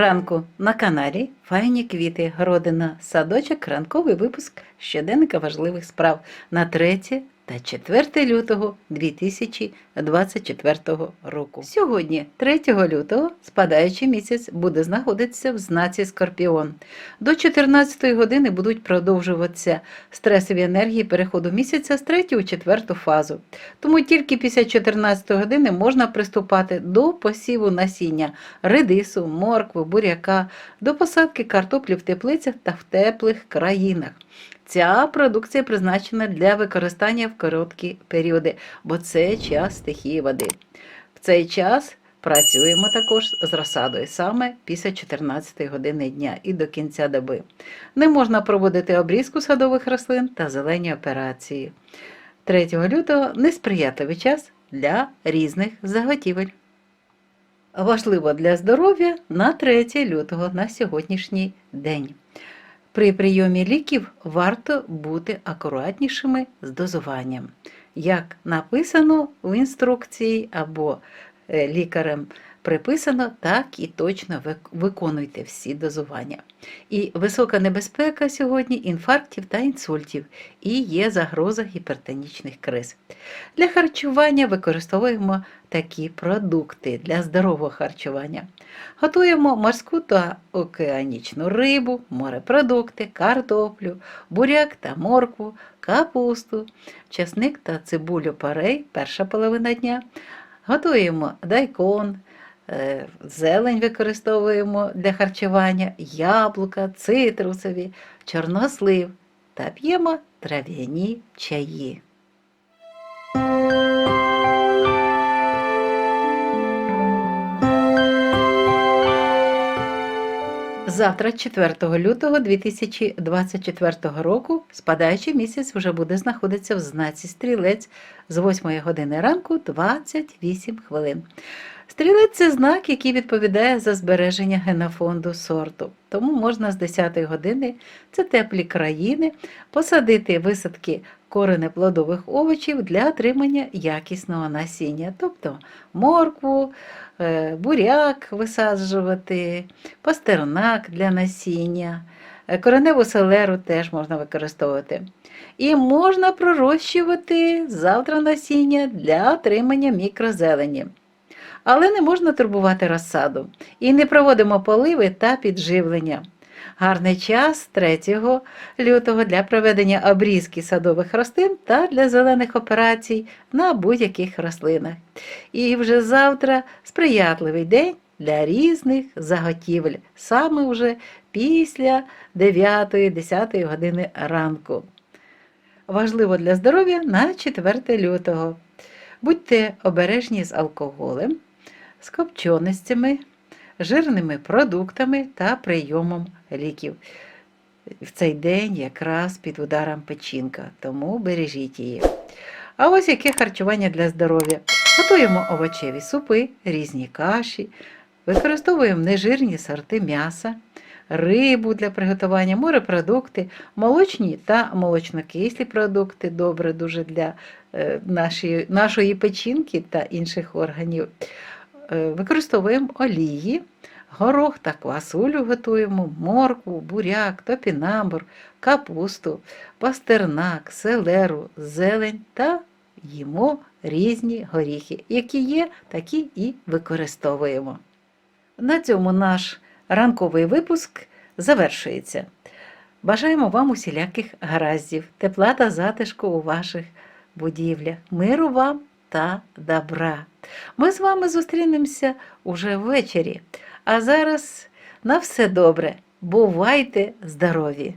ранку на каналі Файні квіти, Родина, садочок, ранковий випуск щоденника важливих справ на 3 та 4 лютого 2024 року. Сьогодні, 3 лютого, спадаючий місяць буде знаходитися в знаці Скорпіон. До 14 години будуть продовжуватися стресові енергії переходу місяця з 3 у 4 фазу. Тому тільки після 14 години можна приступати до посіву насіння редису, моркви, буряка, до посадки картоплі в теплицях та в теплих країнах. Ця продукція призначена для використання в короткі періоди, бо це час стихії води. В цей час працюємо також з розсадою саме після 14 години дня і до кінця доби. Не можна проводити обрізку садових рослин та зелені операції. 3 лютого несприятливий час для різних заготівель. Важливо для здоров'я на 3 лютого на сьогоднішній день. При прийомі ліків варто бути акуратнішими з дозуванням. Як написано в інструкції або е, лікарем приписано, так і точно виконуйте всі дозування. І висока небезпека сьогодні інфарктів та інсультів, і є загроза гіпертонічних криз. Для харчування використовуємо такі продукти для здорового харчування. Готуємо морську та океанічну рибу, морепродукти, картоплю, буряк та моркву, капусту, часник та цибулю парей, перша половина дня. Готуємо дайкон, зелень використовуємо для харчування, яблука, цитрусові, чорнослив та п'ємо трав'яні чаї. Завтра, 4 лютого 2024 року, спадаючий місяць вже буде знаходитися в знаці стрілець з 8 години ранку 28 хвилин. Стрілець це знак, який відповідає за збереження генофонду сорту. Тому можна з 10 години, це теплі країни, посадити висадки коренеплодових овочів для отримання якісного насіння, тобто моркву, е, буряк висаджувати, пастернак для насіння, е, кореневу селеру теж можна використовувати. І можна пророщувати завтра насіння для отримання мікрозелені. Але не можна турбувати розсаду і не проводимо поливи та підживлення. Гарний час 3 лютого для проведення обрізки садових рослин та для зелених операцій на будь-яких рослинах. І вже завтра сприятливий день для різних заготівель, саме вже після 9-10 години ранку. Важливо для здоров'я на 4 лютого. Будьте обережні з алкоголем, з копченостями, жирними продуктами та прийомом ліків. В цей день якраз під ударом печінка, тому бережіть її. А ось яке харчування для здоров'я. Готуємо овочеві супи, різні каші, використовуємо нежирні сорти м'яса, рибу для приготування, морепродукти, молочні та молочнокислі продукти, добре дуже для е, нашої, нашої печінки та інших органів. Е, Використовуємо олії, горох та квасолю готуємо, моркву, буряк, топінамбур, капусту, пастернак, селеру, зелень та їмо різні горіхи. Які є, такі і використовуємо. На цьому наш ранковий випуск завершується. Бажаємо вам усіляких гараздів, тепла та затишку у ваших будівлях, миру вам та добра. Ми з вами зустрінемося уже ввечері. А зараз на все добре. Бувайте здорові!